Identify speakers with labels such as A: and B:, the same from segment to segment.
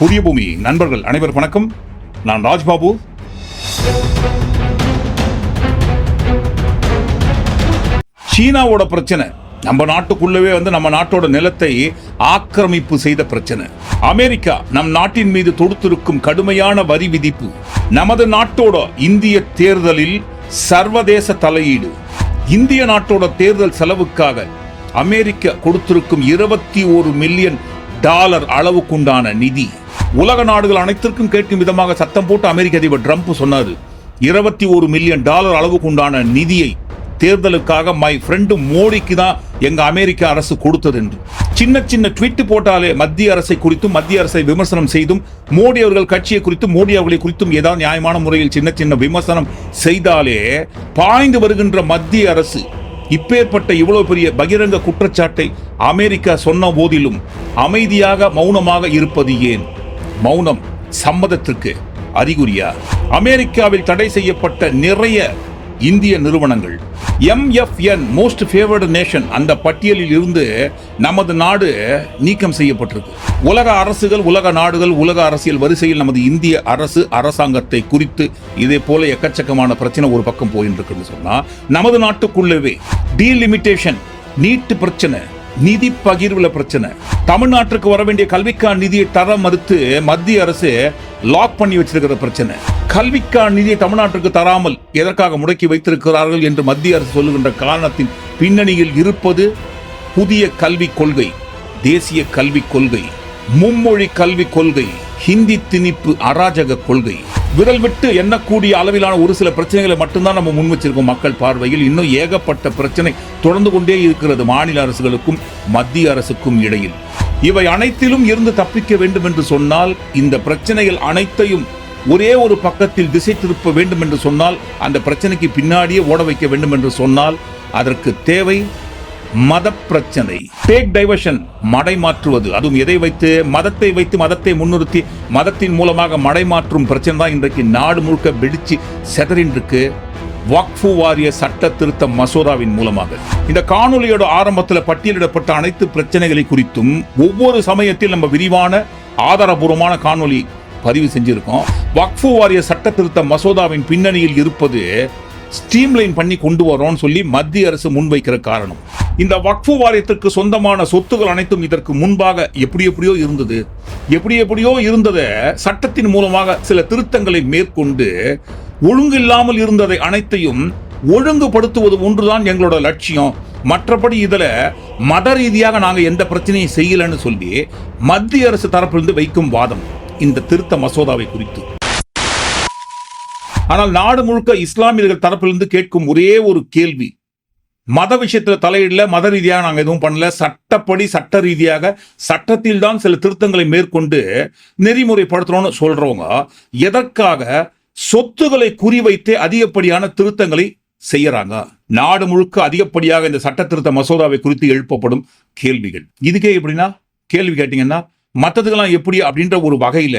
A: புதிய பூமி நண்பர்கள் அனைவர் வணக்கம் நான் ராஜ்பாபு சீனாவோட பிரச்சனை நம்ம நாட்டுக்குள்ளவே வந்து நம்ம நாட்டோட நிலத்தை ஆக்கிரமிப்பு செய்த பிரச்சனை அமெரிக்கா நம் நாட்டின் மீது தொடுத்திருக்கும் கடுமையான வரி விதிப்பு நமது நாட்டோட இந்திய தேர்தலில் சர்வதேச தலையீடு இந்திய நாட்டோட தேர்தல் செலவுக்காக அமெரிக்கா கொடுத்திருக்கும் இருபத்தி ஒரு மில்லியன் டாலர் அளவுக்குண்டான நிதி உலக நாடுகள் அனைத்திற்கும் கேட்கும் விதமாக சத்தம் போட்டு அமெரிக்க அதிபர் ட்ரம்ப் சொன்னார் இருபத்தி ஒரு மில்லியன் டாலர் அளவுக்குண்டான நிதியை தேர்தலுக்காக மை ஃப்ரெண்டு மோடிக்கு தான் எங்க அமெரிக்க அரசு கொடுத்தது என்று சின்ன சின்ன ட்வீட் போட்டாலே மத்திய அரசை குறித்தும் மத்திய அரசை விமர்சனம் செய்தும் மோடி அவர்கள் கட்சியை குறித்தும் மோடி அவர்களை குறித்தும் ஏதாவது நியாயமான முறையில் சின்ன சின்ன விமர்சனம் செய்தாலே பாய்ந்து வருகின்ற மத்திய அரசு இப்பேற்பட்ட இவ்வளோ பெரிய பகிரங்க குற்றச்சாட்டை அமெரிக்கா சொன்ன போதிலும் அமைதியாக மௌனமாக இருப்பது ஏன் மௌனம் சம்மதத்திற்கு அறிகுறியா அமெரிக்காவில் தடை செய்யப்பட்ட நிறைய இந்திய நிறுவனங்கள் எம்எஃப்என் மோஸ்ட் ஃபேவர்டு நேஷன் அந்த பட்டியலில் இருந்து நமது நாடு நீக்கம் செய்யப்பட்டிருக்கு உலக அரசுகள் உலக நாடுகள் உலக அரசியல் வரிசையில் நமது இந்திய அரசு அரசாங்கத்தை குறித்து இதே போல எக்கச்சக்கமான பிரச்சனை ஒரு பக்கம் போயின்னு இருக்குன்னு சொன்னால் நமது நாட்டுக்குள்ளவே டீலிமிட்டேஷன் நீட்டு பிரச்சனை நிதி பகிர்வுல பிரச்சனை தமிழ்நாட்டுக்கு வர வேண்டிய கல்விக்கான நிதியை தர மறுத்து மத்திய அரசு லாக் பண்ணி வச்சிருக்கிற பிரச்சனை கல்விக்கான நிதியை தமிழ்நாட்டுக்கு தராமல் எதற்காக முடக்கி வைத்திருக்கிறார்கள் என்று மத்திய அரசு சொல்லுகின்ற காரணத்தின் பின்னணியில் இருப்பது புதிய கல்விக் கொள்கை தேசிய கல்விக் கொள்கை மும்மொழி கல்விக் கொள்கை ஹிந்தி திணிப்பு அராஜக கொள்கை விரல் விட்டு எண்ணக்கூடிய அளவிலான ஒரு சில பிரச்சனைகளை மட்டும்தான் நம்ம முன் வச்சிருக்கோம் மக்கள் பார்வையில் இன்னும் ஏகப்பட்ட பிரச்சனை தொடர்ந்து கொண்டே இருக்கிறது மாநில அரசுகளுக்கும் மத்திய அரசுக்கும் இடையில் இவை அனைத்திலும் இருந்து தப்பிக்க வேண்டும் என்று சொன்னால் இந்த பிரச்சனைகள் அனைத்தையும் ஒரே ஒரு பக்கத்தில் திசை திருப்ப வேண்டும் என்று சொன்னால் அந்த பிரச்சனைக்கு பின்னாடியே ஓட வைக்க வேண்டும் என்று சொன்னால் அதற்கு தேவை மத பிரச்சனை டேக் டைவர்ஷன் மடை மாற்றுவது அதுவும் எதை வைத்து மதத்தை வைத்து மதத்தை முன்னிறுத்தி மதத்தின் மூலமாக மடை மாற்றும் பிரச்சனை தான் இன்றைக்கு நாடு முழுக்க வெடிச்சு செதறின்றிருக்கு வக்ஃபு வாரிய சட்ட திருத்த மசோதாவின் மூலமாக இந்த காணொலியோட ஆரம்பத்தில் பட்டியலிடப்பட்ட அனைத்து பிரச்சனைகளை குறித்தும் ஒவ்வொரு சமயத்தில் நம்ம விரிவான ஆதாரபூர்வமான காணொலி பதிவு செஞ்சிருக்கோம் வக்ஃபு வாரிய சட்ட திருத்த மசோதாவின் பின்னணியில் இருப்பது ஸ்ட்ரீம்லைன் பண்ணி கொண்டு வரோம்னு சொல்லி மத்திய அரசு முன்வைக்கிற காரணம் இந்த வக்ஃபு வாரியத்திற்கு சொந்தமான சொத்துகள் அனைத்தும் இதற்கு முன்பாக எப்படி எப்படியோ இருந்தது எப்படி எப்படியோ இருந்ததை சட்டத்தின் மூலமாக சில திருத்தங்களை மேற்கொண்டு ஒழுங்கு இல்லாமல் இருந்ததை அனைத்தையும் ஒழுங்குபடுத்துவது ஒன்றுதான் எங்களோட லட்சியம் மற்றபடி இதில் மத ரீதியாக நாங்கள் எந்த பிரச்சனையும் செய்யலைன்னு சொல்லி மத்திய அரசு தரப்பிலிருந்து வைக்கும் வாதம் இந்த திருத்த மசோதாவை குறித்து ஆனால் நாடு முழுக்க இஸ்லாமியர்கள் தரப்பிலிருந்து கேட்கும் ஒரே ஒரு கேள்வி மத விஷயத்தில் தலையிடல மத ரீதியாக நாங்கள் எதுவும் பண்ணல சட்டப்படி சட்ட ரீதியாக சட்டத்தில் தான் சில திருத்தங்களை மேற்கொண்டு நெறிமுறைப்படுத்துறோம்னு சொல்றவங்க எதற்காக சொத்துக்களை குறிவைத்து அதிகப்படியான திருத்தங்களை செய்யறாங்க நாடு முழுக்க அதிகப்படியாக இந்த சட்ட திருத்த மசோதாவை குறித்து எழுப்பப்படும் கேள்விகள் இதுக்கே எப்படின்னா கேள்வி கேட்டீங்கன்னா மற்றதுக்கெல்லாம் எப்படி அப்படின்ற ஒரு வகையில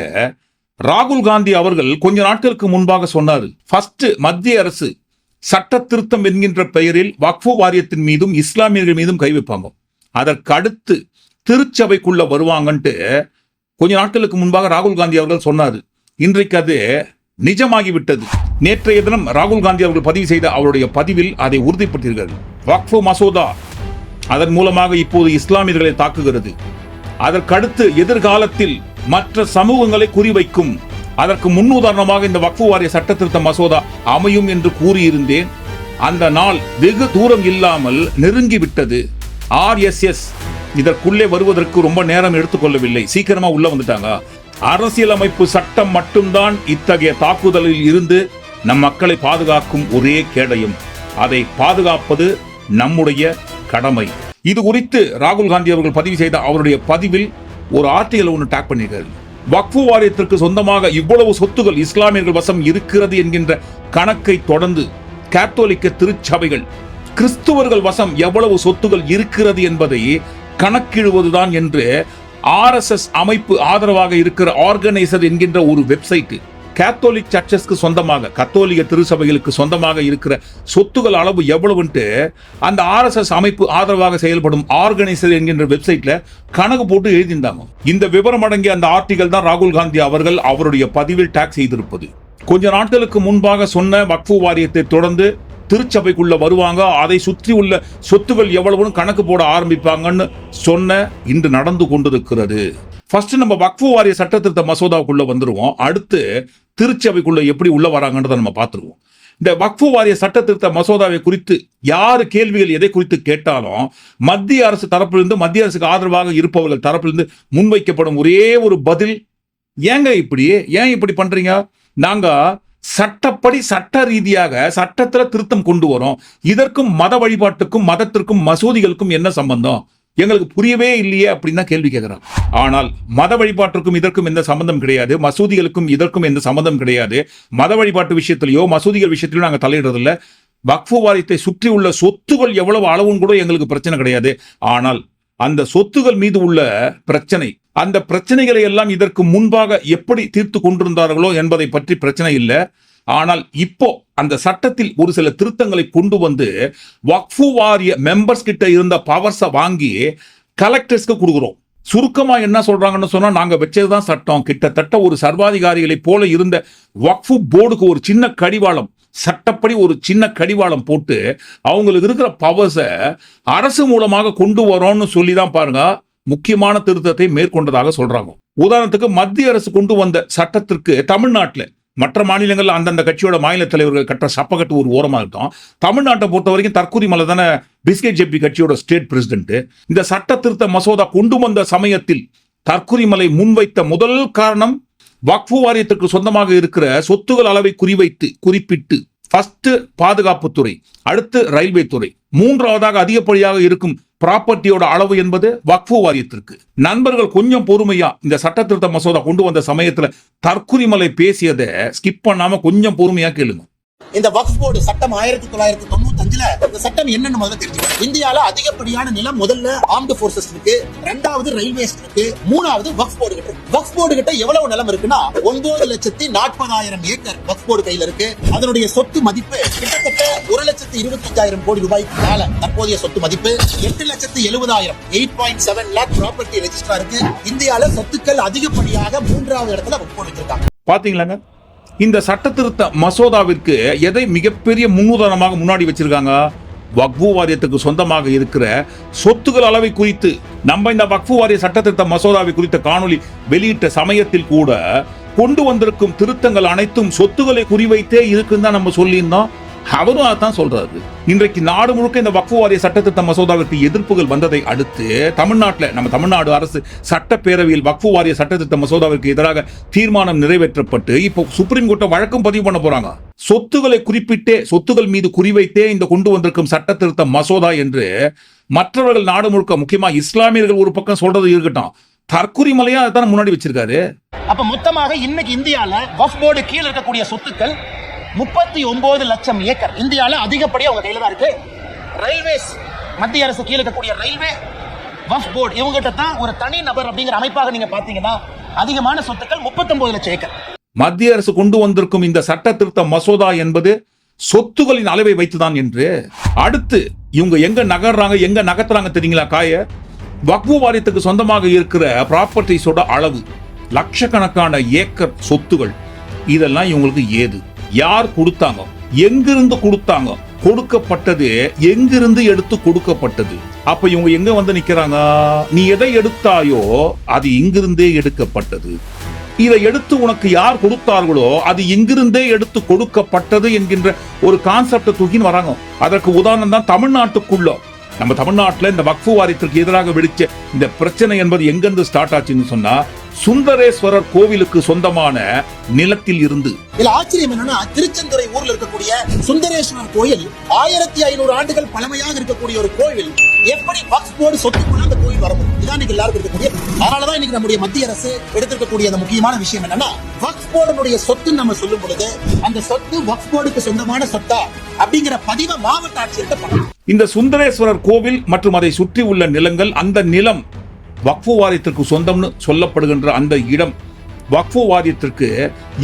A: ராகுல் காந்தி அவர்கள் கொஞ்ச நாட்களுக்கு முன்பாக சொன்னார் ஃபர்ஸ்ட் மத்திய அரசு சட்ட திருத்தம் என்கின்ற பெயரில் வக்ஃபு வாரியத்தின் மீதும் இஸ்லாமியர்கள் மீதும் கை வைப்பாங்க அதற்கு அடுத்து திருச்சபைக்குள்ள வருவாங்கன்ட்டு கொஞ்ச நாட்களுக்கு முன்பாக ராகுல் காந்தி அவர்கள் சொன்னார் இன்றைக்கு அது நிஜமாகிவிட்டது நேற்றைய தினம் ராகுல் காந்தி அவர்கள் பதிவு செய்த அவருடைய பதிவில் அதை உறுதிப்படுத்தியிருக்கிறது வக்ஃபு மசோதா அதன் மூலமாக இப்போது இஸ்லாமியர்களை தாக்குகிறது அதற்கடுத்து எதிர்காலத்தில் மற்ற சமூகங்களை குறிவைக்கும் அதற்கு முன் உதாரணமாக இந்த வக்ஃபு வாரிய சட்ட திருத்த மசோதா அமையும் என்று கூறியிருந்தேன் அந்த நாள் வெகு தூரம் இல்லாமல் நெருங்கிவிட்டது ஆர்எஸ்எஸ் இதற்குள்ளே வருவதற்கு ரொம்ப நேரம் எடுத்துக்கொள்ளவில்லை சீக்கிரமா உள்ள வந்துட்டாங்க அரசியலமைப்பு சட்டம் மட்டும்தான் இத்தகைய தாக்குதலில் இருந்து நம் மக்களை பாதுகாக்கும் ஒரே கேடயம் அதை பாதுகாப்பது நம்முடைய கடமை இது குறித்து ராகுல் காந்தி அவர்கள் பதிவு செய்த அவருடைய பதிவில் ஒரு ஆர்டிகல் ஒன்று டேக் பண்ணியிருக்காரு வக்ஃபு வாரியத்திற்கு சொந்தமாக இவ்வளவு சொத்துகள் இஸ்லாமியர்கள் வசம் இருக்கிறது என்கின்ற கணக்கை தொடர்ந்து கேத்தோலிக்க திருச்சபைகள் கிறிஸ்துவர்கள் வசம் எவ்வளவு சொத்துகள் இருக்கிறது என்பதை கணக்கிடுவதுதான் என்று ஆர்எஸ்எஸ் அமைப்பு ஆதரவாக இருக்கிற ஆர்கனைசர் என்கின்ற ஒரு வெப்சைட்டு கேத்தோலிக் சர்ச்சஸ்க்கு சொந்தமாக கத்தோலிக திருச்சபைகளுக்கு சொந்தமாக இருக்கிற சொத்துகள் அளவு எவ்வளவுன்ட்டு அந்த ஆர்எஸ்எஸ் அமைப்பு ஆதரவாக செயல்படும் ஆர்கனைசர் என்கின்ற வெப்சைட்ல கணக்கு போட்டு எழுதியிருந்தாங்க இந்த விவரம் அடங்கிய அந்த ஆர்டிகல் தான் ராகுல் காந்தி அவர்கள் அவருடைய பதிவில் டாக் செய்திருப்பது கொஞ்ச நாட்களுக்கு முன்பாக சொன்ன வக்ஃபு வாரியத்தை தொடர்ந்து திருச்சபைக்குள்ளே வருவாங்க அதை சுற்றி உள்ள சொத்துகள் எவ்வளவுன்னு கணக்கு போட ஆரம்பிப்பாங்கன்னு சொன்ன இன்று நடந்து கொண்டிருக்கிறது ஃபர்ஸ்ட் நம்ம வக்ஃபு வாரிய சட்டத்திருத்த மசோதாவுக்குள்ளே வந்துடுவோம் அடுத்து திருச்சபைக்குள்ளே எப்படி உள்ளே வராங்கன்றதை நம்ம பார்த்துருவோம் இந்த வக்ஃபு வாரிய சட்டத்திருத்த மசோதாவை குறித்து யார் கேள்விகள் எதை குறித்து கேட்டாலும் மத்திய அரசு தரப்பிலிருந்து மத்திய அரசுக்கு ஆதரவாக இருப்பவர்கள் தரப்பிலிருந்து முன்வைக்கப்படும் ஒரே ஒரு பதில் ஏங்க இப்படி ஏன் இப்படி பண்றீங்க நாங்கள் சட்டப்படி சட்ட ரீதியாக சட்டத்தில் திருத்தம் கொண்டு வரும் இதற்கும் மத வழிபாட்டுக்கும் மதத்திற்கும் மசூதிகளுக்கும் என்ன சம்பந்தம் எங்களுக்கு புரியவே இல்லையே அப்படின்னு தான் கேள்வி கேட்கிறார் ஆனால் மத வழிபாட்டிற்கும் இதற்கும் எந்த சம்பந்தம் கிடையாது மசூதிகளுக்கும் இதற்கும் எந்த சம்பந்தம் கிடையாது மத வழிபாட்டு விஷயத்திலையோ மசூதிகள் விஷயத்திலையோ நாங்கள் தலையிடுறதில்ல வக்ஃபு வாரியத்தை சுற்றி உள்ள சொத்துகள் எவ்வளவு அளவும் கூட எங்களுக்கு பிரச்சனை கிடையாது ஆனால் அந்த சொத்துகள் மீது உள்ள பிரச்சனை அந்த பிரச்சனைகளை எல்லாம் இதற்கு முன்பாக எப்படி தீர்த்து கொண்டிருந்தார்களோ என்பதை பற்றி பிரச்சனை இல்லை ஆனால் இப்போ அந்த சட்டத்தில் ஒரு சில திருத்தங்களை கொண்டு வந்து வக்ஃபு வாரிய மெம்பர்ஸ் கிட்ட இருந்த பவர்ஸை வாங்கி கலெக்டர்ஸ்க்கு கொடுக்குறோம் சுருக்கமா என்ன சொல்றாங்கன்னு சொன்னா நாங்க வச்சதுதான் சட்டம் கிட்டத்தட்ட ஒரு சர்வாதிகாரிகளை போல இருந்த வக்ஃபு போர்டுக்கு ஒரு சின்ன கடிவாளம் சட்டப்படி ஒரு சின்ன கடிவாளம் போட்டு அவங்களுக்கு இருக்கிற பவர்ஸை அரசு மூலமாக கொண்டு வரோம்னு சொல்லி தான் பாருங்க முக்கியமான திருத்தத்தை மேற்கொண்டதாக சொல்றாங்க உதாரணத்துக்கு மத்திய அரசு கொண்டு வந்த சட்டத்திற்கு தமிழ்நாட்டில் மற்ற மாநிலங்களில் அந்தந்த கட்சியோட மாநில தலைவர்கள் கட்ட சப்பகட்டு ஒரு ஓரமாக இருக்கும் தமிழ்நாட்டை பொறுத்த வரைக்கும் தற்கூரி மலை தானே பிஸ்கெட் ஜெபி கட்சியோட ஸ்டேட் பிரசிடென்ட் இந்த சட்ட திருத்த மசோதா கொண்டு வந்த சமயத்தில் தற்குறிமலை முன்வைத்த முதல் காரணம் வக்ஃபு வாரியத்திற்கு சொந்தமாக இருக்கிற சொத்துகள் அளவை குறிவைத்து குறிப்பிட்டு ஃபர்ஸ்ட் பாதுகாப்புத்துறை அடுத்து ரயில்வே துறை மூன்றாவதாக அதிகப்படியாக இருக்கும் ப்ராப்பர்ட்டியோட அளவு என்பது வக்ஃபு வாரியத்திற்கு நண்பர்கள் கொஞ்சம் பொறுமையா இந்த சட்ட திருத்த மசோதா கொண்டு வந்த சமயத்துல தற்குறிமலை பேசியதை ஸ்கிப் பண்ணாம கொஞ்சம் பொறுமையா கேளுங்க
B: இந்த வக்ஃப் போர்டு சட்டம் ஆயிரத்தி தொள்ளாயிரத்தி தொண்ணூத்தி அஞ்சுல இந்த சட்டம் என்னன்னு முதல்ல தெரிஞ்சுக்கணும் இந்தியால அதிகப்படியான நிலம் முதல்ல ஆர்ம்டு போர்சஸ் இருக்கு ரெண்டாவது ரயில்வேஸ் இருக்கு மூணாவது வக்ஃப் போர்டு கிட்ட வக்ஃப் போர்டு கிட்ட எவ்வளவு நிலம் இருக்குன்னா ஒன்பது லட்சத்தி நாற்பதாயிரம் ஏக்கர் வக்ஃப் போர்டு கையில இருக்கு அதனுடைய சொத்து மதிப்பு கிட்டத்தட்ட ஒரு லட்சத்தி இருபத்தஞ்சாயிரம் கோடி ரூபாய்க்கு மேல தற்போதைய சொத்து மதிப்பு எட்டு லட்சத்தி எழுபதாயிரம் eight point seven lakh property register இருக்கு இந்தியால சொத்துக்கள் அதிகப்படியாக மூன்றாவது இடத்துல வக்ஃப் போர்டு வச்சிருக்காங்க
A: பாத்தீங்களாங்க இந்த சட்ட திருத்த மசோதாவிற்கு எதை மிகப்பெரிய முன்னுதாரணமாக முன்னாடி வச்சிருக்காங்க வக்ஃபு வாரியத்துக்கு சொந்தமாக இருக்கிற சொத்துக்கள் அளவை குறித்து நம்ம இந்த வக்ஃபு வாரிய சட்ட திருத்த மசோதாவை குறித்த காணொலி வெளியிட்ட சமயத்தில் கூட கொண்டு வந்திருக்கும் திருத்தங்கள் அனைத்தும் சொத்துக்களை குறிவைத்தே இருக்குன்னு தான் நம்ம சொல்லியிருந்தோம் அவரும் அதான் சொல்றாரு இன்றைக்கு நாடு முழுக்க இந்த வக்ஃபு வாரிய சட்டத்திட்ட மசோதாவிற்கு எதிர்ப்புகள் வந்ததை அடுத்து தமிழ்நாட்டில் நம்ம தமிழ்நாடு அரசு சட்டப்பேரவையில் வக்ஃபு வாரிய சட்டத்திட்ட மசோதாவிற்கு எதிராக தீர்மானம் நிறைவேற்றப்பட்டு இப்போ சுப்ரீம் கோர்ட்டை வழக்கம் பதிவு பண்ண போறாங்க சொத்துக்களை குறிப்பிட்டே சொத்துக்கள் மீது குறிவைத்தே இந்த கொண்டு வந்திருக்கும் சட்ட மசோதா என்று மற்றவர்கள் நாடு முழுக்க முக்கியமா இஸ்லாமியர்கள் ஒரு பக்கம் சொல்றது இருக்கட்டும் தற்குறி மலையா அதான் முன்னாடி வச்சிருக்காரு
B: அப்ப மொத்தமாக இன்னைக்கு இந்தியால வஃப் போர்டு கீழே இருக்கக்கூடிய சொத்துக்கள் முப்பத்தி ஒன்பது லட்சம் ஏக்கர் இந்தியாவில் அதிகப்படியாக அவங்க கையில் தான் இருக்கு ரயில்வேஸ் மத்திய அரசு கீழே இருக்கக்கூடிய ரயில்வே வஃப் போர்டு இவங்ககிட்ட தான் ஒரு தனி நபர் அப்படிங்கிற அமைப்பாக நீங்க பாத்தீங்கன்னா அதிகமான சொத்துக்கள் முப்பத்தொன்பது லட்சம் ஏக்கர்
A: மத்திய அரசு கொண்டு வந்திருக்கும் இந்த சட்ட திருத்த மசோதா என்பது சொத்துகளின் அளவை வைத்துதான் என்று அடுத்து இவங்க எங்க நகர்றாங்க எங்க நகர்த்துறாங்க தெரியுங்களா காய வக்வு வாரியத்துக்கு சொந்தமாக இருக்கிற ப்ராப்பர்ட்டிஸோட அளவு லட்சக்கணக்கான ஏக்கர் சொத்துகள் இதெல்லாம் இவங்களுக்கு ஏது யார் கொடுத்தாங்க எங்கிருந்து கொடுத்தாங்க கொடுக்கப்பட்டது எங்கிருந்து எடுத்து கொடுக்கப்பட்டது அப்ப இவங்க எங்க வந்து நிக்கிறாங்க நீ எதை எடுத்தாயோ அது இங்கிருந்தே எடுக்கப்பட்டது இதை எடுத்து உனக்கு யார் கொடுத்தார்களோ அது எங்கிருந்தே எடுத்து கொடுக்கப்பட்டது என்கின்ற ஒரு கான்செப்டை தூக்கின்னு வராங்க அதற்கு உதாரணம் தான் தமிழ்நாட்டுக்குள்ள நம்ம தமிழ்நாட்டில் இந்த வக்ஃபு வாரியத்திற்கு எதிராக வெடிச்ச இந்த பிரச்சனை என்பது எங்கிருந்து ஸ்டார்ட் ஆச்சுன்னு சொன்னா சுந்தரேஸ்வரர் கோவிலுக்கு சொந்தமான நிலத்தில் இருந்து
B: இதுல ஆச்சரியம் என்னன்னா திருச்செந்துறை ஊர்ல இருக்கக்கூடிய சுந்தரேஸ்வரர் கோயில் ஆயிரத்தி ஐநூறு ஆண்டுகள் பழமையாக இருக்கக்கூடிய ஒரு கோவில் எப்படி வக்ஃப் போர்டு சொத்துக்குள்ள அந்த கோயில் வர முடியும் இதான் இன்னைக்கு எல்லாருக்கும் இருக்கக்கூடிய அதனாலதான் இன்னைக்கு நம்முடைய மத்திய அரசு எடுத்திருக்கக்கூடிய அந்த முக்கியமான விஷயம் என்னன்னா வக்ஃப் போர்டுடைய சொத்து நம்ம சொல்லும் பொழுது அந்த சொத்து வக்ஃப் போர்டுக்கு சொந்தமான சொத்தா அப்படிங்கிற பதிவை மாவட்ட ஆட்சியர்கிட்ட பண்ணணும்
A: இந்த சுந்தரேஸ்வரர் கோவில் மற்றும் அதை சுற்றி உள்ள நிலங்கள் அந்த நிலம் வக்ஃபு வாரியத்திற்கு சொந்தம்னு சொல்லப்படுகின்ற அந்த இடம் வக்ஃபு வாரியத்திற்கு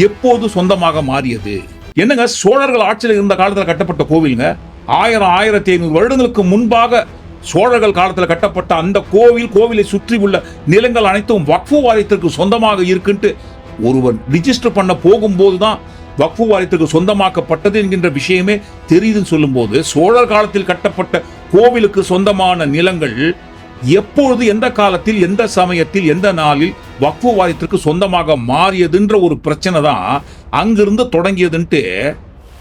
A: எப்போது சொந்தமாக மாறியது என்னங்க சோழர்கள் ஆட்சியில் இருந்த காலத்தில் கட்டப்பட்ட கோவிலுங்க ஆயிரம் ஆயிரத்தி ஐநூறு வருடங்களுக்கு முன்பாக சோழர்கள் காலத்தில் கட்டப்பட்ட அந்த கோவில் கோவிலை சுற்றி உள்ள நிலங்கள் அனைத்தும் வக்ஃபு வாரியத்திற்கு சொந்தமாக இருக்குன்ட்டு ஒருவர் ரிஜிஸ்டர் பண்ண போகும்போது தான் வக்ஃபு வாரியத்துக்கு சொந்தமாக்கப்பட்டது என்கின்ற விஷயமே தெரியுதுன்னு சொல்லும்போது சோழர் காலத்தில் கட்டப்பட்ட கோவிலுக்கு சொந்தமான நிலங்கள் எப்பொழுது எந்த காலத்தில் எந்த சமயத்தில் எந்த நாளில் வக்ஃபு வாரியத்திற்கு சொந்தமாக மாறியதுன்ற ஒரு பிரச்சனை தான் அங்கிருந்து தொடங்கியதுன்ட்டு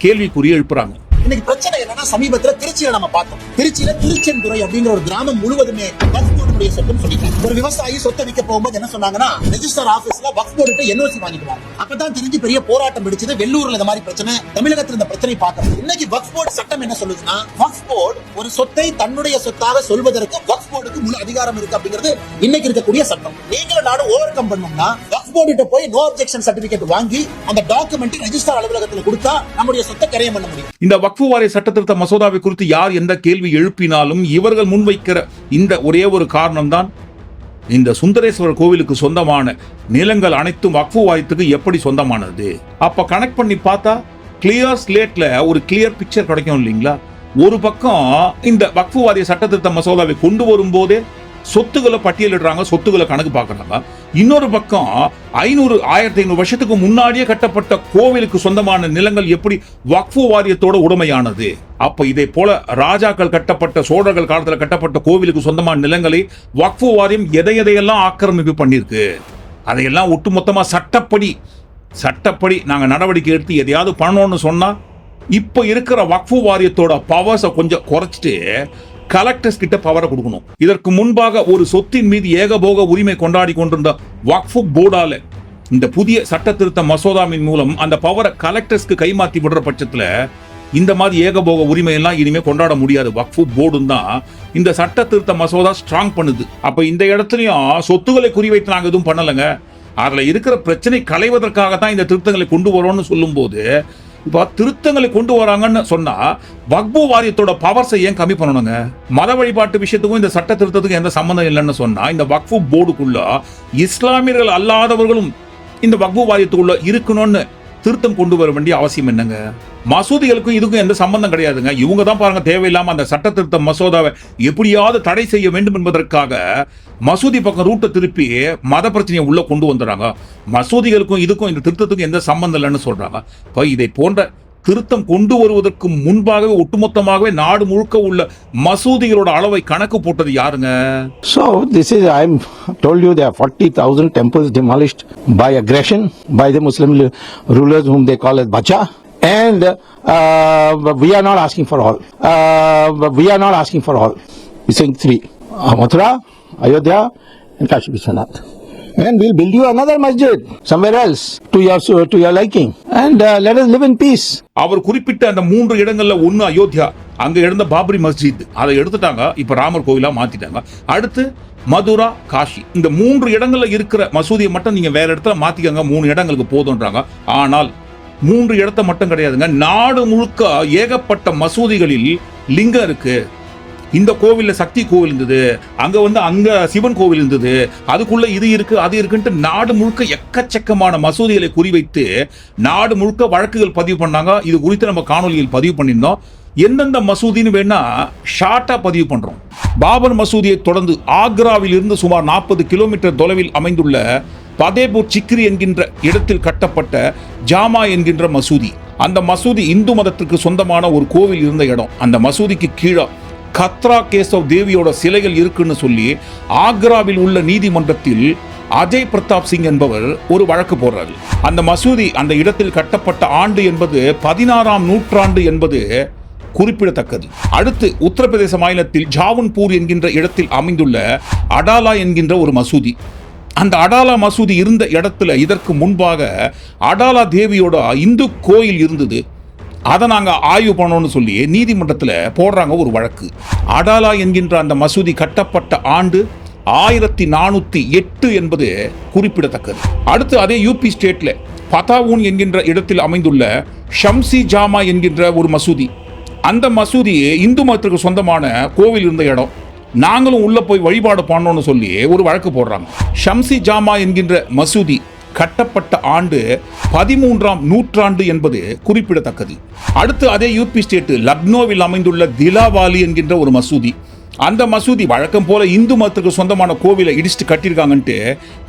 A: கேள்விக்குறி எழுப்புறாங்க
B: இன்னைக்கு பிரச்சனை என்னன்னா சமீபத்துல திருச்சியில நம்ம பார்த்தோம் திருச்சியில திருச்செந்துறை அப்படிங்கிற ஒரு கிராமம் முழுவதுமே வக்ஃப் போர்டுடைய சொத்துன்னு சொல்லிட்டாங்க ஒரு விவசாயி சொத்தை விற்க போகும்போது என்ன சொன்னாங்கன்னா ரெஜிஸ்டர் ஆபீஸ்ல வக்ஃப் போர்டு என்ஓசி வாங்கிடுவாங்க அப்பதான் தெரிஞ்சு பெரிய போராட்டம் பிடிச்சது வெள்ளூர்ல இந்த மாதிரி பிரச்சனை தமிழகத்துல இந்த பிரச்சனை பார்க்கணும் இன்னைக்கு வக்ஃப் போர்டு சட்டம் என்ன சொல்லுதுன்னா வக்ஃப் போர்டு ஒரு சொத்தை தன்னுடைய சொத்தாக சொல்வதற்கு வக்ஃப் போர்டுக்கு முழு அதிகாரம் இருக்கு அப்படிங்கிறது இன்னைக்கு இருக்கக்கூடிய சட்டம் நீங்களும் நாடு ஓவர் கம் பண்ணோம்னா வக்ஃப் போர்டு போய் நோ அப்செக்ஷன் சர்டிபிகேட் வாங்கி அந்த டாக்குமெண்ட் ரெஜிஸ்டர் அலுவலகத்தில் கொடுத்தா நம்முடைய சொத்தை கரையம் பண்ண முடியும்
A: இந்த வக்ஃபு வாரிய சட்டத்திருத்த மசோதாவை குறித்து யார் எந்த கேள்வி எழுப்பினாலும் இவர்கள் முன்வைக்கிற இந்த ஒரே ஒரு காரணம்தான் இந்த சுந்தரேஸ்வரர் கோவிலுக்கு சொந்தமான நிலங்கள் அனைத்தும் வக்ஃபு வாரியத்துக்கு எப்படி சொந்தமானது அப்ப கனெக்ட் பண்ணி பார்த்தா கிளியர் ஸ்லேட்ல ஒரு கிளியர் பிக்சர் கிடைக்கும் இல்லைங்களா ஒரு பக்கம் இந்த வக்ஃபு வாரிய சட்டத்திருத்த மசோதாவை கொண்டு வரும் போதே சொத்துக்களை பட்டியலிடுறாங்க சொத்துக்களை கணக்கு பார்க்குறாங்க இன்னொரு பக்கம் ஐநூறு ஆயிரத்தி ஐநூறு வருஷத்துக்கு முன்னாடியே கட்டப்பட்ட கோவிலுக்கு சொந்தமான நிலங்கள் எப்படி வக்ஃபு வாரியத்தோட உடமையானது அப்ப இதே போல ராஜாக்கள் கட்டப்பட்ட சோழர்கள் காலத்தில் கட்டப்பட்ட கோவிலுக்கு சொந்தமான நிலங்களை வக்ஃபு வாரியம் எதை எதையெல்லாம் ஆக்கிரமிப்பு பண்ணியிருக்கு அதையெல்லாம் ஒட்டுமொத்தமாக சட்டப்படி சட்டப்படி நாங்கள் நடவடிக்கை எடுத்து எதையாவது பண்ணணும்னு சொன்னால் இப்போ இருக்கிற வக்ஃபு வாரியத்தோட பவர்ஸை கொஞ்சம் குறைச்சிட்டு கலெக்டர்ஸ் கிட்ட பவரை கொடுக்கணும் இதற்கு முன்பாக ஒரு சொத்தின் மீது ஏகபோக உரிமை கொண்டாடி கொண்டிருந்த வக்ஃபு போர்டால இந்த புதிய சட்ட திருத்த மசோதாவின் மூலம் அந்த பவரை கலெக்டர்ஸ்க்கு கைமாற்றி விடுற பட்சத்தில் இந்த மாதிரி ஏகபோக உரிமையெல்லாம் இனிமேல் கொண்டாட முடியாது வக்ஃபு போர்டும் தான் இந்த சட்ட திருத்த மசோதா ஸ்ட்ராங் பண்ணுது அப்போ இந்த இடத்துலையும் சொத்துக்களை குறிவைத்து நாங்கள் எதுவும் பண்ணலைங்க அதில் இருக்கிற பிரச்சனை களைவதற்காக தான் இந்த திருத்தங்களை கொண்டு வரோம்னு சொல்லும்போது இப்போ திருத்தங்களை கொண்டு வராங்கன்னு சொன்னா வக்பு வாரியத்தோட பவர்ஸை ஏன் கம்மி பண்ணணுங்க மத வழிபாட்டு விஷயத்துக்கும் இந்த சட்ட திருத்தத்துக்கும் எந்த சம்மந்தம் இல்லைன்னு சொன்னா இந்த வக்ஃபு போர்டுக்குள்ள இஸ்லாமியர்கள் அல்லாதவர்களும் இந்த வக்பு வாரியத்துக்குள்ள இருக்கணும்னு திருத்தம் கொண்டு வர வேண்டிய அவசியம் என்னங்க மசூதிகளுக்கும் இதுக்கும் எந்த சம்பந்தம் கிடையாதுங்க இவங்க தான் பாருங்க தேவையில்லாம அந்த சட்ட திருத்த மசோதாவை எப்படியாவது தடை செய்ய வேண்டும் என்பதற்காக மசூதி பக்கம் ரூட்டை திருப்பி மத பிரச்சனையை உள்ள கொண்டு வந்துடுறாங்க மசூதிகளுக்கும் இதுக்கும் இந்த திருத்தத்துக்கும் எந்த சம்பந்தம் இல்லைன்னு சொல்றாங்க இப்போ இதை போன்ற திருத்தம் கொண்டு வருவதற்கு முன்பாகவே ஒட்டுமொத்தமாகவே நாடு முழுக்க உள்ள மசூதிகளோட அளவை கணக்கு போட்டது யாருங்க
C: so this is I told you there forty thousand temples demolished by aggression by the Muslim rulers whom they call பச்சா and we are not asking for all we are not asking for all is three Mathura Ayodhya Kashi Vishwanath Then we'll build you another masjid somewhere else to your, to your liking. And uh, let us live in peace.
A: அவர் குறிப்பிட்ட அந்த மூன்று இடங்கள்ல ஒன்னு அயோத்தியா அங்க இருந்த பாபரி மஸ்ஜித் அதை எடுத்துட்டாங்க இப்ப ராமர் கோவிலா மாத்திட்டாங்க அடுத்து மதுரா காஷி இந்த மூன்று இடங்கள்ல இருக்கிற மசூதியை மட்டும் நீங்க வேற இடத்துல மாத்திக்கங்க மூணு இடங்களுக்கு போதும்ன்றாங்க ஆனால் மூன்று இடத்த மட்டும் கிடையாதுங்க நாடு முழுக்க ஏகப்பட்ட மசூதிகளில் லிங்கம் இருக்கு இந்த கோவிலில் சக்தி கோவில் இருந்தது அங்கே வந்து அங்கே சிவன் கோவில் இருந்தது அதுக்குள்ளே இது இருக்குது அது இருக்குன்ட்டு நாடு முழுக்க எக்கச்சக்கமான மசூதிகளை குறிவைத்து நாடு முழுக்க வழக்குகள் பதிவு பண்ணாங்க இது குறித்து நம்ம காணொலியில் பதிவு பண்ணியிருந்தோம் எந்தெந்த மசூதின்னு வேணா ஷார்ட்டாக பதிவு பண்ணுறோம் பாபர் மசூதியை தொடர்ந்து ஆக்ராவில் இருந்து சுமார் நாற்பது கிலோமீட்டர் தொலைவில் அமைந்துள்ள பதேபூர் சிக்ரி என்கின்ற இடத்தில் கட்டப்பட்ட ஜாமா என்கின்ற மசூதி அந்த மசூதி இந்து மதத்திற்கு சொந்தமான ஒரு கோவில் இருந்த இடம் அந்த மசூதிக்கு கீழே கத்ரா கேசவ் தேவியோட சிலைகள் இருக்குன்னு சொல்லி ஆக்ராவில் உள்ள நீதிமன்றத்தில் அஜய் பிரதாப் சிங் என்பவர் ஒரு வழக்கு போடுறாரு அந்த மசூதி அந்த இடத்தில் கட்டப்பட்ட ஆண்டு என்பது பதினாறாம் நூற்றாண்டு என்பது குறிப்பிடத்தக்கது அடுத்து உத்தரப்பிரதேச மாநிலத்தில் ஜாவன்பூர் என்கின்ற இடத்தில் அமைந்துள்ள அடாலா என்கின்ற ஒரு மசூதி அந்த அடாலா மசூதி இருந்த இடத்துல இதற்கு முன்பாக அடாலா தேவியோட இந்து கோயில் இருந்தது அதை நாங்கள் ஆய்வு பண்ணோம்னு சொல்லி நீதிமன்றத்தில் போடுறாங்க ஒரு வழக்கு அடாலா என்கின்ற அந்த மசூதி கட்டப்பட்ட ஆண்டு ஆயிரத்தி நானூற்றி எட்டு என்பது குறிப்பிடத்தக்கது அடுத்து அதே யூபி ஸ்டேட்டில் பதாவூன் என்கின்ற இடத்தில் அமைந்துள்ள ஷம்சி ஜாமா என்கின்ற ஒரு மசூதி அந்த மசூதி இந்து மதத்திற்கு சொந்தமான கோவில் இருந்த இடம் நாங்களும் உள்ளே போய் வழிபாடு பண்ணோன்னு சொல்லி ஒரு வழக்கு போடுறாங்க ஷம்சி ஜாமா என்கின்ற மசூதி கட்டப்பட்ட ஆண்டு பதிமூன்றாம் நூற்றாண்டு என்பது குறிப்பிடத்தக்கது அடுத்து அதே யூபி ஸ்டேட் லக்னோவில் அமைந்துள்ள திலாவாலி என்கின்ற ஒரு மசூதி அந்த மசூதி வழக்கம் போல இந்து மதத்துக்கு சொந்தமான கோவிலை இடிச்சுட்டு கட்டியிருக்காங்கன்ட்டு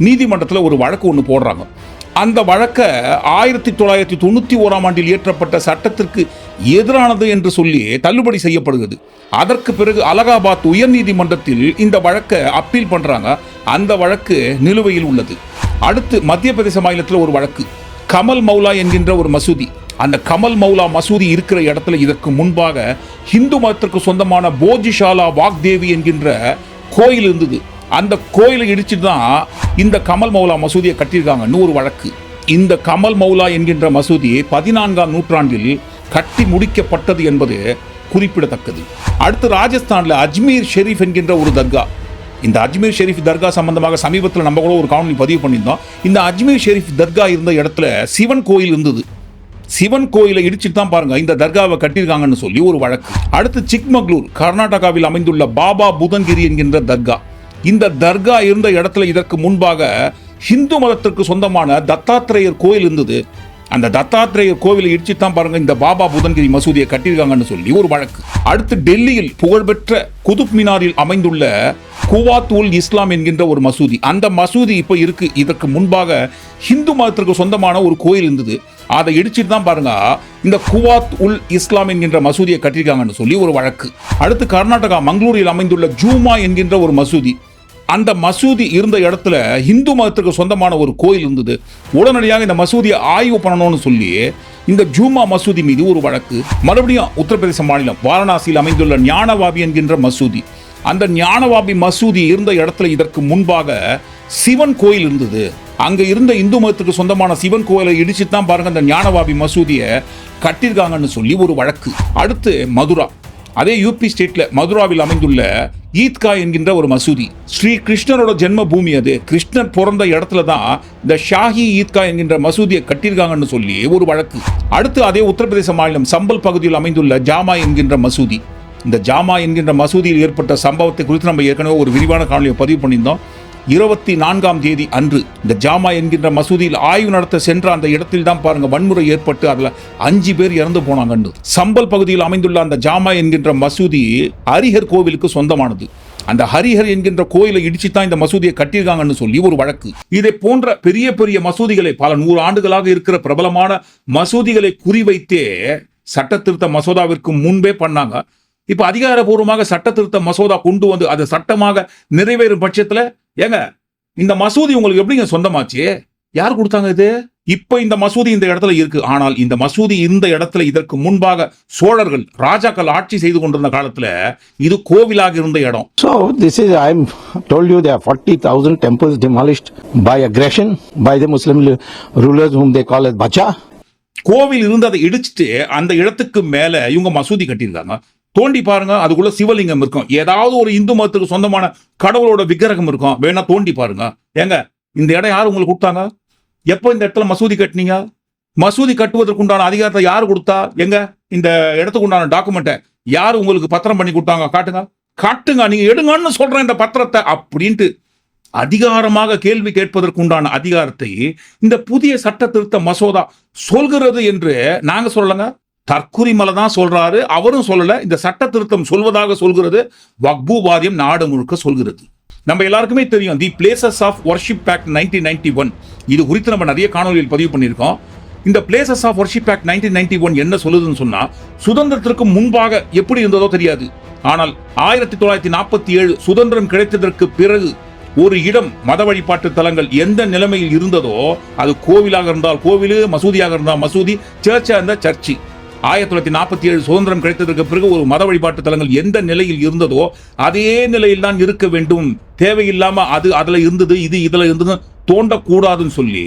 A: நீதிமன்றத்தில் ஒரு வழக்கு ஒன்று போடுறாங்க அந்த வழக்கை ஆயிரத்தி தொள்ளாயிரத்தி தொண்ணூற்றி ஓராம் ஆண்டில் இயற்றப்பட்ட சட்டத்திற்கு எதிரானது என்று சொல்லி தள்ளுபடி செய்யப்படுகிறது அதற்கு பிறகு அலகாபாத் உயர்நீதிமன்றத்தில் இந்த வழக்கை அப்பீல் பண்ணுறாங்க அந்த வழக்கு நிலுவையில் உள்ளது அடுத்து மத்திய பிரதேச மாநிலத்தில் ஒரு வழக்கு கமல் மௌலா என்கின்ற ஒரு மசூதி அந்த கமல் மௌலா மசூதி இருக்கிற இடத்துல இதற்கு முன்பாக ஹிந்து மதத்திற்கு சொந்தமான போஜிஷாலா வாக்தேவி என்கின்ற கோயில் இருந்தது அந்த கோயிலை இடிச்சுட்டு தான் இந்த கமல் மௌலா மசூதியை கட்டியிருக்காங்க நூறு வழக்கு இந்த கமல் மௌலா என்கின்ற மசூதி பதினான்காம் நூற்றாண்டில் கட்டி முடிக்கப்பட்டது என்பது குறிப்பிடத்தக்கது அடுத்து ராஜஸ்தானில் அஜ்மீர் ஷெரீஃப் என்கின்ற ஒரு தர்கா இந்த அஜ்மீர் ஷெரீஃப் தர்கா சம்பந்தமாக சமீபத்தில் நம்ம கூட ஒரு காணொலி பதிவு பண்ணியிருந்தோம் இந்த அஜ்மீர் ஷெரீஃப் தர்கா இருந்த இடத்துல சிவன் கோயில் இருந்தது சிவன் கோயிலை இடிச்சுட்டு தான் பாருங்க இந்த தர்காவை கட்டியிருக்காங்கன்னு சொல்லி ஒரு வழக்கு அடுத்து சிக்மக்ளூர் கர்நாடகாவில் அமைந்துள்ள பாபா புதன்கிரி என்கின்ற தர்கா இந்த தர்கா இருந்த இடத்துல இதற்கு முன்பாக ஹிந்து மதத்திற்கு சொந்தமான தத்தாத்திரேயர் கோயில் இருந்தது அந்த தத்தாத்திரேய கோவிலை இடிச்சு தான் பாருங்க இந்த பாபா புதன்கிரி மசூதியை கட்டியிருக்காங்கன்னு சொல்லி ஒரு வழக்கு அடுத்து டெல்லியில் புகழ்பெற்ற குதுப் மினாரில் அமைந்துள்ள உல் இஸ்லாம் என்கின்ற ஒரு மசூதி அந்த மசூதி இப்போ இருக்கு இதற்கு முன்பாக ஹிந்து மதத்திற்கு சொந்தமான ஒரு கோயில் இருந்தது அதை இடிச்சிட்டு தான் பாருங்க இந்த குவாத் உல் இஸ்லாம் என்கின்ற மசூதியை கட்டியிருக்காங்கன்னு சொல்லி ஒரு வழக்கு அடுத்து கர்நாடகா மங்களூரில் அமைந்துள்ள ஜூமா என்கின்ற ஒரு மசூதி அந்த மசூதி இருந்த இடத்துல ஹிந்து மதத்துக்கு சொந்தமான ஒரு கோயில் இருந்தது உடனடியாக இந்த மசூதியை ஆய்வு பண்ணணும்னு சொல்லி இந்த ஜூமா மசூதி மீது ஒரு வழக்கு மறுபடியும் உத்தரப்பிரதேச மாநிலம் வாரணாசியில் அமைந்துள்ள ஞானவாபி என்கின்ற மசூதி அந்த ஞானவாபி மசூதி இருந்த இடத்துல இதற்கு முன்பாக சிவன் கோயில் இருந்தது அங்கே இருந்த இந்து மதத்துக்கு சொந்தமான சிவன் கோயிலை இடிச்சு தான் பாருங்க அந்த ஞானவாபி மசூதியை கட்டியிருக்காங்கன்னு சொல்லி ஒரு வழக்கு அடுத்து மதுரா அதே யூபி ஸ்டேட்ல மதுராவில் அமைந்துள்ள ஈத்கா என்கின்ற ஒரு மசூதி ஸ்ரீ கிருஷ்ணரோட ஜென்ம பூமி அது கிருஷ்ணர் பிறந்த இடத்துல தான் இந்த ஷாஹி ஈத்கா என்கின்ற மசூதியை கட்டியிருக்காங்கன்னு சொல்லி ஒரு வழக்கு அடுத்து அதே உத்தரப்பிரதேச மாநிலம் சம்பல் பகுதியில் அமைந்துள்ள ஜாமா என்கின்ற மசூதி இந்த ஜாமா என்கின்ற மசூதியில் ஏற்பட்ட சம்பவத்தை குறித்து நம்ம ஏற்கனவே ஒரு விரிவான காணொலியை பதிவு பண்ணியிருந்தோம் இருபத்தி நான்காம் தேதி அன்று இந்த ஜாமா என்கின்ற மசூதியில் ஆய்வு நடத்த சென்ற அந்த இடத்தில் தான் பாருங்க வன்முறை ஏற்பட்டு அதில் அஞ்சு பேர் இறந்து போனாங்க சம்பல் பகுதியில் அமைந்துள்ள அந்த ஜாமா என்கின்ற மசூதி ஹரிஹர் கோவிலுக்கு சொந்தமானது அந்த ஹரிஹர் என்கின்ற கோயிலை இடிச்சு தான் இந்த மசூதியை கட்டியிருக்காங்கன்னு சொல்லி ஒரு வழக்கு இதை போன்ற பெரிய பெரிய மசூதிகளை பல நூறு ஆண்டுகளாக இருக்கிற பிரபலமான மசூதிகளை குறிவைத்தே சட்ட திருத்த மசோதாவிற்கு முன்பே பண்ணாங்க இப்போ அதிகாரபூர்வமாக சட்ட திருத்த மசோதா கொண்டு வந்து அது சட்டமாக நிறைவேறும் பட்சத்தில் ஏங்க இந்த மசூதி உங்களுக்கு எப்படிங்க சொந்தமாச்சு யார் கொடுத்தாங்க இது இப்ப இந்த மசூதி இந்த இடத்துல இருக்கு ஆனால் இந்த மசூதி இந்த இடத்துல இதற்கு முன்பாக சோழர்கள் ராஜாக்கள் ஆட்சி செய்து கொண்டிருந்த காலத்துல இது கோவிலாக இருந்த இடம்
C: so this is I told you there forty thousand temples demolished by aggression by the Muslim rulers whom they call பச்சா
A: கோவில் இருந்து அதை இடிச்சிட்டு அந்த இடத்துக்கு மேல இவங்க மசூதி கட்டியிருக்காங்க தோண்டி பாருங்க அதுக்குள்ள சிவலிங்கம் இருக்கும் ஏதாவது ஒரு இந்து மதத்துக்கு சொந்தமான கடவுளோட விக்கிரகம் இருக்கும் வேணா தோண்டி பாருங்க ஏங்க இந்த இடம் யார் உங்களுக்கு கொடுத்தாங்க எப்போ இந்த இடத்துல மசூதி கட்டினீங்க மசூதி கட்டுவதற்கு உண்டான அதிகாரத்தை யார் கொடுத்தா எங்க இந்த இடத்துக்கு உண்டான டாக்குமெண்ட்டை யார் உங்களுக்கு பத்திரம் பண்ணி கொடுத்தாங்க காட்டுங்க காட்டுங்க நீங்க எடுங்கன்னு சொல்றேன் இந்த பத்திரத்தை அப்படின்ட்டு அதிகாரமாக கேள்வி கேட்பதற்கு உண்டான அதிகாரத்தை இந்த புதிய சட்ட திருத்த மசோதா சொல்கிறது என்று நாங்க சொல்லலங்க மலை தான் சொல்றாரு அவரும் சொல்லல இந்த சட்ட திருத்தம் சொல்வதாக சொல்கிறது வக்பு வாரியம் நாடு முழுக்க சொல்கிறது நம்ம எல்லாருக்குமே தெரியும் the places of worship back nineteen ninety one இது குறித்து நம்ம நிறைய காணொலியில் பதிவு பண்ணியிருக்கோம் இந்த places of worship back nineteen ninety one என்ன சொல்லுதுன்னு சொன்னால் சுதந்திரத்திற்கு முன்பாக எப்படி இருந்ததோ தெரியாது ஆனால் ஆயிரத்தி தொள்ளாயிரத்தி நாற்பத்தி ஏழு சுதந்திரம் கிடைத்ததற்கு பிறகு ஒரு இடம் மத வழிபாட்டு தலங்கள் எந்த நிலைமையில் இருந்ததோ அது கோவிலாக இருந்தால் கோவிலு மசூதியாக இருந்தால் மசூதி சர்ச்சாக இருந்தால் சர்ச்சு ஆயிரத்தி தொள்ளாயிரத்தி நாற்பத்தி ஏழு சுதந்திரம் கிடைத்ததற்கு பிறகு ஒரு மத வழிபாட்டு தலங்கள் எந்த நிலையில் இருந்ததோ அதே நிலையில் தான் இருக்க வேண்டும் தேவையில்லாமல் அது அதில் இருந்தது இது இதில் இருந்தது தோண்டக்கூடாதுன்னு சொல்லி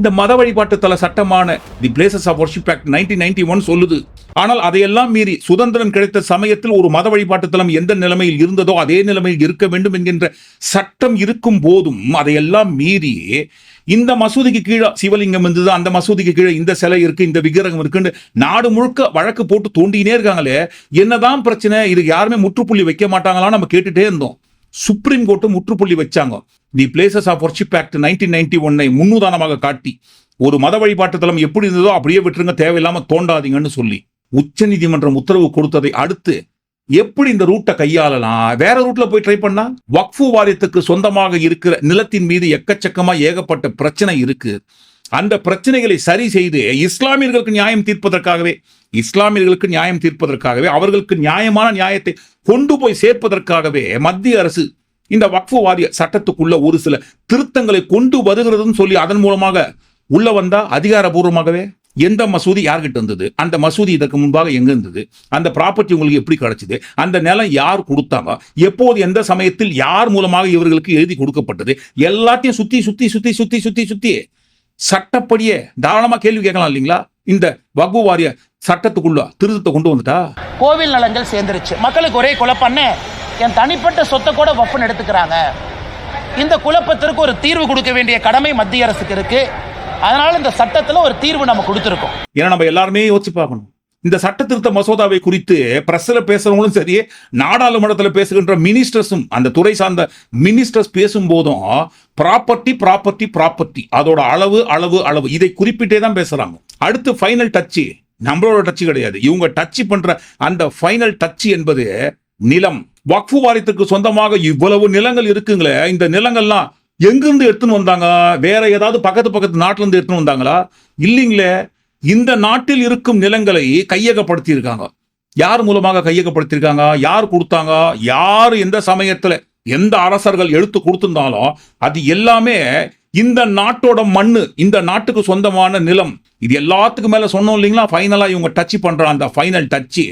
A: இந்த மத வழிபாட்டு தல சட்டமான the places of worship act nineteen ninety one சொல்லுது ஆனால் அதையெல்லாம் மீறி சுதந்திரம் கிடைத்த சமயத்தில் ஒரு மத வழிபாட்டு தலம் எந்த நிலைமையில் இருந்ததோ அதே நிலைமையில் இருக்க வேண்டும் என்கின்ற சட்டம் இருக்கும் போதும் அதையெல்லாம் மீறி இந்த மசூதிக்கு கீழே சிவலிங்கம் இருந்தது அந்த மசூதிக்கு கீழே இந்த சிலை இருக்கு இந்த விக்கிரகம் இருக்குன்னு நாடு முழுக்க வழக்கு போட்டு தோண்டினே இருக்காங்களே என்னதான் பிரச்சனை இது யாருமே முற்றுப்புள்ளி வைக்க மாட்டாங்களான்னு நம்ம கேட்டுட்டே இருந்தோம் சுப்ரீம் கோர்ட்டு முற்றுப்புள்ளி வச்சாங்க the places of worship act nineteen ninety ஒன்னை முன்னுதாரணமாக காட்டி ஒரு மத வழிபாட்டு தளம் எப்படி இருந்ததோ அப்படியே விட்டுருங்க தேவையில்லாம தோண்டாதீங்கன்னு சொல்லி உச்ச நீதிமன்றம் உத்தரவு கொடுத்ததை அடுத்து எப்படி இந்த ரூட்டை கையாளலாம் வேற ரூட்ல போய் ட்ரை பண்ணா வக்ஃபு வாரியத்துக்கு சொந்தமாக இருக்கிற நிலத்தின் மீது எக்கச்சக்கமா ஏகப்பட்ட பிரச்சனை இருக்கு அந்த பிரச்சனைகளை சரி செய்து இஸ்லாமியர்களுக்கு நியாயம் தீர்ப்பதற்காகவே இஸ்லாமியர்களுக்கு நியாயம் தீர்ப்பதற்காகவே அவர்களுக்கு நியாயமான நியாயத்தை கொண்டு போய் சேர்ப்பதற்காகவே மத்திய அரசு இந்த வக்ஃபு வாரிய சட்டத்துக்குள்ள ஒரு சில திருத்தங்களை கொண்டு வருகிறதுன்னு சொல்லி அதன் மூலமாக உள்ள வந்தா அதிகாரபூர்வமாகவே எந்த மசூதி யார்கிட்ட இருந்தது அந்த மசூதி இதற்கு முன்பாக எங்க இருந்தது அந்த ப்ராப்பர்ட்டி உங்களுக்கு எப்படி கிடைச்சது அந்த நிலம் யார் கொடுத்தாங்க எப்போது எந்த சமயத்தில் யார் மூலமாக இவர்களுக்கு எழுதி கொடுக்கப்பட்டது எல்லாத்தையும் சுத்தி சுத்தி சுத்தி சுத்தி சுத்தி சுத்தி சட்டப்படியே தாராளமா கேள்வி கேட்கலாம் இல்லைங்களா இந்த வகு வாரிய சட்டத்துக்குள்ள திருத்தத்தை கொண்டு வந்துட்டா
B: கோவில் நலங்கள் சேர்ந்துருச்சு மக்களுக்கு ஒரே குழப்பம்னு என் தனிப்பட்ட சொத்தை கூட வப்புன்னு எடுத்துக்கிறாங்க இந்த குழப்பத்திற்கு ஒரு தீர்வு கொடுக்க வேண்டிய கடமை மத்திய அரசுக்கு இருக்கு அதனால இந்த சட்டத்துல ஒரு தீர்வு நம்ம கொடுத்துருக்கோம்
A: ஏன்னா நம்ம எல்லாருமே யோசிச்சு பார்க்கணும் இந்த சட்ட திருத்த மசோதாவை குறித்து பிரஸ்ல பேசுறவங்களும் சரி நாடாளுமன்றத்தில் பேசுகின்ற மினிஸ்டர்ஸும் அந்த துறை சார்ந்த மினிஸ்டர்ஸ் பேசும் போதும் ப்ராப்பர்ட்டி ப்ராப்பர்ட்டி ப்ராப்பர்ட்டி அதோட அளவு அளவு அளவு இதை குறிப்பிட்டே தான் பேசுறாங்க அடுத்து ஃபைனல் டச்சு நம்மளோட டச்சு கிடையாது இவங்க டச்சு பண்ற அந்த ஃபைனல் டச்சு என்பது நிலம் வக்ஃபு வாரியத்துக்கு சொந்தமாக இவ்வளவு நிலங்கள் இருக்குங்களே இந்த நிலங்கள்லாம் எங்கிருந்து எடுத்துன்னு வந்தாங்க வேற ஏதாவது பக்கத்து பக்கத்து நாட்டிலிருந்து எடுத்துன்னு வந்தாங்களா இல்லைங்களே இந்த நாட்டில் இருக்கும் நிலங்களை கையகப்படுத்தியிருக்காங்க யார் மூலமாக கையகப்படுத்தியிருக்காங்க யார் கொடுத்தாங்க யார் எந்த சமயத்தில் எந்த அரசர்கள் எடுத்து கொடுத்திருந்தாலும் அது எல்லாமே இந்த நாட்டோட மண்ணு இந்த நாட்டுக்கு சொந்தமான நிலம் இது எல்லாத்துக்கு மேலே சொன்னோம் இல்லைங்களா ஃபைனலாக இவங்க டச் பண்ணுற அந்த ஃபைனல் டச்சு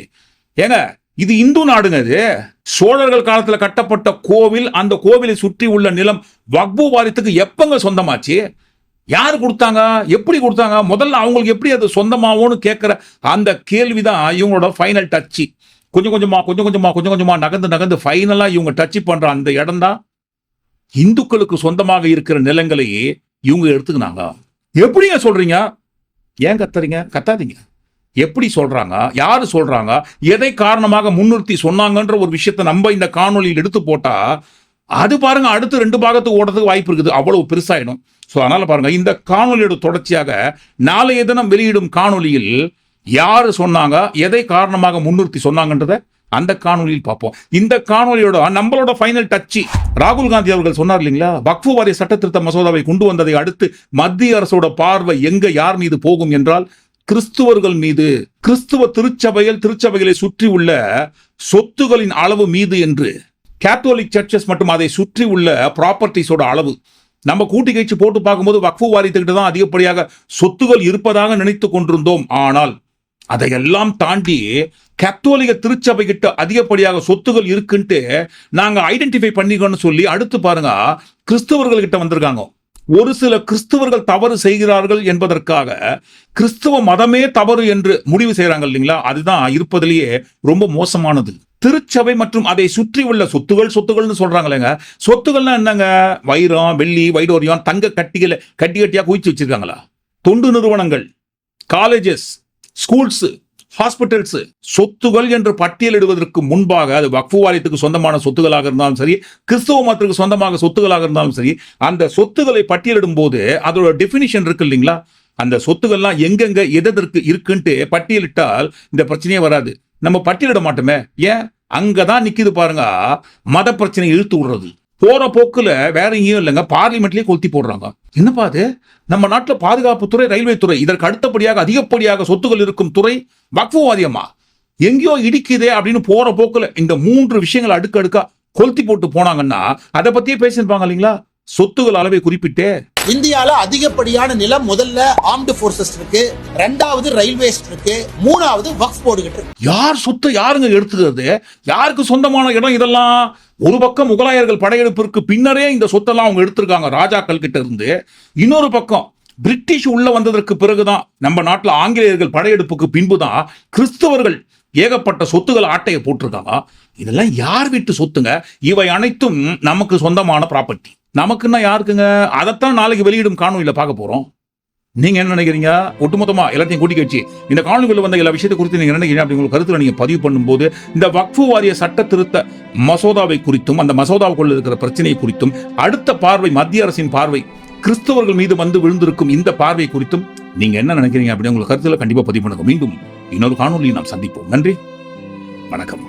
A: ஏங்க இது இந்து நாடுங்க இது சோழர்கள் காலத்தில் கட்டப்பட்ட கோவில் அந்த கோவிலை சுற்றி உள்ள நிலம் வக்பு வாரியத்துக்கு எப்பங்க சொந்தமாச்சு யார் கொடுத்தாங்க எப்படி கொடுத்தாங்க முதல்ல அவங்களுக்கு எப்படி அது சொந்தமாகவும்னு கேட்குற அந்த கேள்வி தான் இவங்களோட ஃபைனல் டச்சு கொஞ்சம் கொஞ்சமாக கொஞ்சம் கொஞ்சமாக கொஞ்சம் கொஞ்சமாக நகர்ந்து நகர்ந்து ஃபைனலாக இவங்க டச்சு பண்ணுற அந்த இடம் தான் இந்துக்களுக்கு சொந்தமாக இருக்கிற நிலங்களையே இவங்க எடுத்துக்கினாங்க எப்படிங்க சொல்கிறீங்க ஏன் கத்துறீங்க கத்தாதீங்க எப்படி சொல்கிறாங்க யார் சொல்கிறாங்க எதை காரணமாக முன்னிறுத்தி சொன்னாங்கன்ற ஒரு விஷயத்தை நம்ம இந்த காணொலியில் எடுத்து போட்டால் அது பாருங்கள் அடுத்து ரெண்டு பாகத்துக்கு ஓடுறதுக்கு வாய்ப்பு இருக்குது அவ்வளவு பெருசாயிடும் ஸோ அதனால் பாருங்கள் இந்த காணொலியோட தொடர்ச்சியாக நாளைய தினம் வெளியிடும் காணொலியில் யார் சொன்னாங்க எதை காரணமாக முன்னிறுத்தி சொன்னாங்கன்றத அந்த காணொலியில் பார்ப்போம் இந்த காணொலியோட நம்மளோட ஃபைனல் டச்சு ராகுல் காந்தி அவர்கள் சொன்னார் இல்லைங்களா வக்ஃபு வாரிய சட்ட மசோதாவை கொண்டு வந்ததை அடுத்து மத்திய அரசோட பார்வை எங்க யார் மீது போகும் என்றால் கிறிஸ்துவர்கள் மீது கிறிஸ்துவ திருச்சபையில் திருச்சபைகளை சுற்றி உள்ள சொத்துகளின் அளவு மீது என்று கேத்தோலிக் சர்ச்சஸ் மற்றும் அதை சுற்றி உள்ள ப்ராப்பர்ட்டிஸோட அளவு நம்ம கூட்டி கழிச்சு போட்டு பார்க்கும்போது வக்ஃபு வாரியத்துக்கிட்ட தான் அதிகப்படியாக சொத்துகள் இருப்பதாக நினைத்து கொண்டிருந்தோம் ஆனால் அதையெல்லாம் தாண்டி கத்தோலிக திருச்சபை கிட்ட அதிகப்படியாக சொத்துகள் இருக்குன்ட்டு நாங்க ஐடென்டிஃபை பண்ணிக்கோன்னு சொல்லி அடுத்து பாருங்க கிறிஸ்தவர்கள் கிட்ட வந்திருக்காங்க ஒரு சில கிறிஸ்தவர்கள் தவறு செய்கிறார்கள் என்பதற்காக கிறிஸ்தவ மதமே தவறு என்று முடிவு செய்கிறாங்க இல்லைங்களா அதுதான் இருப்பதிலேயே ரொம்ப மோசமானது திருச்சபை மற்றும் அதை சுற்றி உள்ள சொத்துகள் சொத்துகள்னு சொல்றாங்களேங்க சொத்துகள்னா என்னங்க வைரம் வெள்ளி வைடோரியம் தங்க கட்டிகளை கட்டி கட்டியா குவிச்சு வச்சிருக்காங்களா தொண்டு நிறுவனங்கள் காலேஜஸ் ஸ்கூல்ஸ் ஹாஸ்பிட்டல்ஸ் சொத்துகள் என்று பட்டியலிடுவதற்கு முன்பாக அது வக்ஃபு வாரியத்துக்கு சொந்தமான சொத்துகளாக இருந்தாலும் சரி கிறிஸ்தவ மதத்துக்கு சொந்தமாக சொத்துகளாக இருந்தாலும் சரி அந்த சொத்துகளை பட்டியலிடும் போது அதோட டெஃபினிஷன் இருக்கு இல்லைங்களா அந்த சொத்துக்கள்லாம் எங்கெங்க எதற்கு இருக்குன்ட்டு பட்டியலிட்டால் இந்த பிரச்சனையே வராது நம்ம பட்டியலிட மாட்டோமே ஏன் அங்கதான் நிக்குது பாருங்க மத பிரச்சனை இழுத்து விடுறது போற போக்குல வேற எங்கேயும் இல்லைங்க பார்லிமெண்ட்லயே கொளுத்தி போடுறாங்க என்னப்பா அது நம்ம நாட்டில் பாதுகாப்புத்துறை ரயில்வே துறை இதற்கு அடுத்தபடியாக அதிகப்படியாக சொத்துக்கள் இருக்கும் துறை வக்ஃபுவாதியமா எங்கேயோ இடிக்குதே அப்படின்னு போற போக்குல இந்த மூன்று விஷயங்கள் அடுக்கா கொளுத்தி போட்டு போனாங்கன்னா அதை பத்தியே பேசியிருப்பாங்க இல்லைங்களா சொத்துகள் அளவை குறிப்பிட்டு
B: இந்தியால அதிகப்படியான நிலம் முதல்ல ஆர்ம்டு போர்சஸ் இருக்கு ரெண்டாவது ரயில்வேஸ் இருக்கு மூணாவது வக்ஃப் போர்டு
A: யார் சொத்து யாருங்க எடுத்துக்கிறது யாருக்கு சொந்தமான இடம் இதெல்லாம் ஒரு பக்கம் முகலாயர்கள் படையெடுப்பிற்கு பின்னரே இந்த சொத்தெல்லாம் அவங்க எடுத்திருக்காங்க ராஜாக்கள் கிட்ட இருந்து இன்னொரு பக்கம் பிரிட்டிஷ் உள்ள வந்ததற்கு பிறகுதான் நம்ம நாட்டில் ஆங்கிலேயர்கள் படையெடுப்புக்கு பின்புதான் கிறிஸ்தவர்கள் ஏகப்பட்ட சொத்துகள் ஆட்டையை போட்டிருக்காங்க இதெல்லாம் யார் வீட்டு சொத்துங்க இவை அனைத்தும் நமக்கு சொந்தமான ப்ராப்பர்ட்டி நமக்குன்னா யாருக்குங்க அதைத்தான் நாளைக்கு வெளியிடும் காணொலியில் பார்க்க போகிறோம் நீங்கள் என்ன நினைக்கிறீங்க ஒட்டுமொத்தமாக எல்லாத்தையும் கூட்டி கட்சி இந்த காணொலிகளில் வந்த எல்லா விஷயத்தை குறித்து நீங்கள் நினைக்கிறீங்க அப்படிங்கிற கருத்தில் நீங்கள் பதிவு பண்ணும்போது இந்த வக்ஃபு வாரிய சட்ட திருத்த மசோதாவை குறித்தும் அந்த மசோதாவுக்குள்ள இருக்கிற பிரச்சனையை குறித்தும் அடுத்த பார்வை மத்திய அரசின் பார்வை கிறிஸ்தவர்கள் மீது வந்து விழுந்திருக்கும் இந்த பார்வை குறித்தும் நீங்கள் என்ன நினைக்கிறீங்க அப்படிங்கிற உங்கள் கருத்தில் கண்டிப்பாக பதிவு பண்ணுங்க மீண்டும் இன்னொரு காணொலியை நாம் சந்திப்போம் நன்றி வணக்கம்